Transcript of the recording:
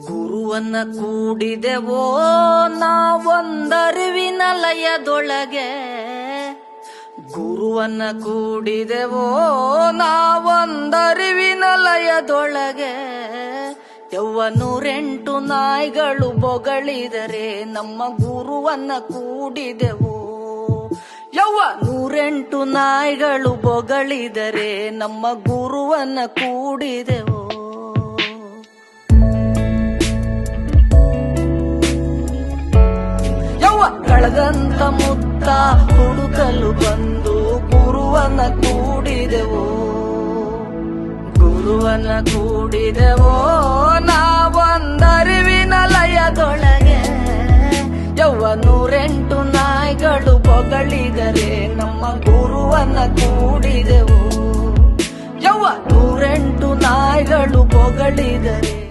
ಗುರುವನ್ನ ಕೂಡಿದೆವೋ ನಾವೊಂದರಿವಿನ ಲಯದೊಳಗೆ ಗುರುವನ್ನ ಕೂಡಿದೆವೋ ನಾವೊಂದರಿವಿನ ಲಯದೊಳಗೆ ಯವ್ವ ನೂರೆಂಟು ನಾಯಿಗಳು ಬೊಗಳಿದರೆ ನಮ್ಮ ಗುರುವನ್ನ ಕೂಡಿದೆವು. ಯವ್ವ ನೂರೆಂಟು ನಾಯಿಗಳು ಬೊಗಳಿದರೆ ನಮ್ಮ ಗುರುವನ್ನ ಕೂಡಿದೆವು. ಕಳೆದಂತ ಮುತ್ತ ಹುಡುಕಲು ಬಂದು ಗುರುವನ ಕೂಡಿದೆವು. ಗುರುವನ ಕೂಡಿದೆವೋ. ನಾವೊಂದರಿವಿನ ಲಯದೊಳಗೆ ಯವ್ವ ನೂರೆಂಟು ನಾಯಿಗಳು ಬೊಗಳಿದರೆ ನಮ್ಮ ಗುರುವನ ಕೂಡಿದೆವು. ಯವ್ವ ನೂರೆಂಟು ನಾಯಿಗಳು ಬೊಗಳಿದರೆ